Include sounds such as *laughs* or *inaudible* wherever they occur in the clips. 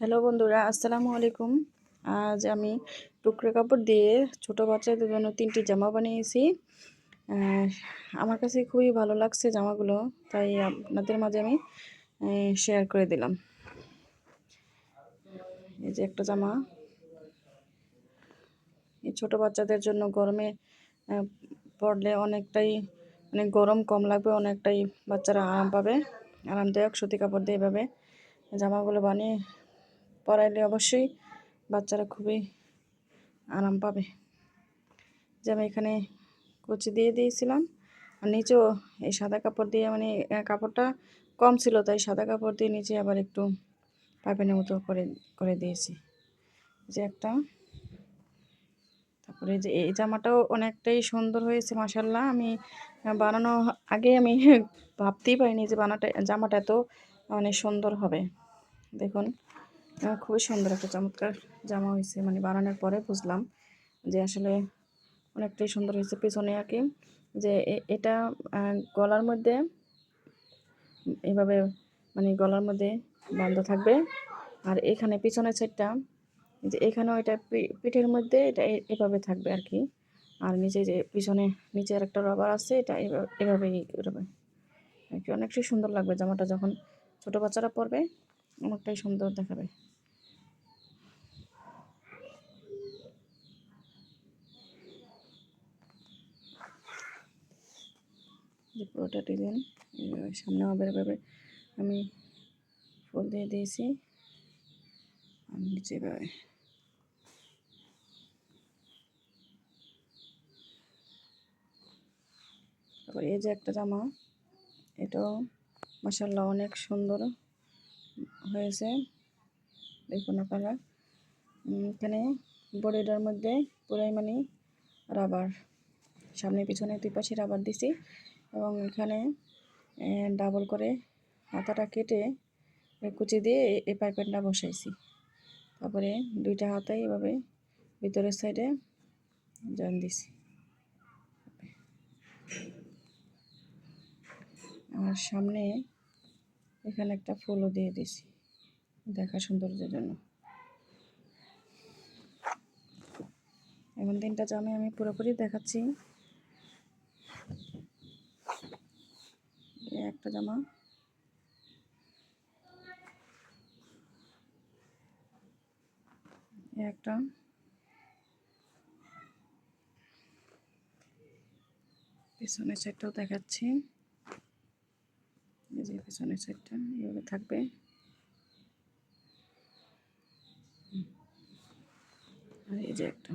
Hello বন্ধুরা, আসসালামু আলাইকুম। আজ আমি টুকরো কাপড় দিয়ে ছোট বাচ্চাদের জন্য তিনটি জামা বানিয়েছি। আমার কাছে খুবই ভালো লাগছে জামাগুলো, তাই আপনাদের মাঝে আমি শেয়ার করে দিলাম। এই যে একটা জামা। এই ছোট বাচ্চাদের জন্য গরমে পরলে অনেকটাই মানে গরম কম লাগবে, অনেকটাই বাচ্চারা আরাম পাবে। আরামদায়ক সুতি কাপড় দিয়ে এভাবে জামাগুলো বানিয়ে পরাইলে অবশ্যই বাচ্চারা খুবই আরাম পাবে। যে আমি এখানে কুচি দিয়ে দিয়েছিলাম, আর নিচেও এই সাদা কাপড় দিয়ে মানে কাপড়টা কম ছিল, তাই সাদা কাপড় দিয়ে নিচে আবার একটু পাইপেনের মতো করে করে দিয়েছি। যে একটা, তারপরে যে, এই জামাটাও অনেকটাই সুন্দর হয়েছে মাসাল্লাহ আমি বানানো আগে আমি *laughs* ভাবতেই পারিনি যে বানাটা, জামাটা এত মানে সুন্দর হবে। দেখুন খুবই সুন্দর একটা চমৎকার জামা হয়েছে মানে বানানোর পরে বুঝলাম যে আসলে অনেকটাই সুন্দর হয়েছে পেছনে আর কি। যে এটা গলার মধ্যে, এভাবে মানে গলার মধ্যে বান্ধ থাকবে। আর এখানে পিছনের সাইডটা যে এখানেও এটা পিঠের মধ্যে এটা এভাবে থাকবে আর কি। আর নিচে যে পিছনে, নিচে আর একটা রবার আছে, এটা এভাবেই করবে আর কি অনেকটাই সুন্দর লাগবে জামাটা যখন ছোটো বাচ্চারা পরবে, অনেকটাই সুন্দর দেখাবে। যে পুরোটা ডিজাইন সামনে হবে এভাবে আমি ফুল দিয়ে দিয়েছি নিচে এভাবে তারপর এই যে একটা জামা, এটাও মাসাল্লাহ অনেক সুন্দর হয়েছে, দেখুন আপনারা। এখানে বডিটার মধ্যে পুরাই মানে রাবার সামনে পিছনে দুই পাশে রাবার দিছি এবং এখানে ডাবল করে হাতাটা কেটে কুচি দিয়ে এই পাইপেনটা বসাইছি। তারপরে দুইটা হাতাই এভাবে ভিতরের সাইডে জয়েন দিছি। আর সামনে এখানে একটা ফুলও দিয়ে দিছি দেখা সৌন্দর্যের জন্য। এখন তিনটা জামে আমি পুরোপুরি দেখাচ্ছি। একটা জামা। একটা। পেছনের সাইডটাও দেখাচ্ছি। এই যে পেছনের সাইডটা এইভাবে থাকবে। আর এই যে একটা।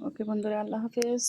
ওকে বন্ধুরা আল্লাহ হাফেজ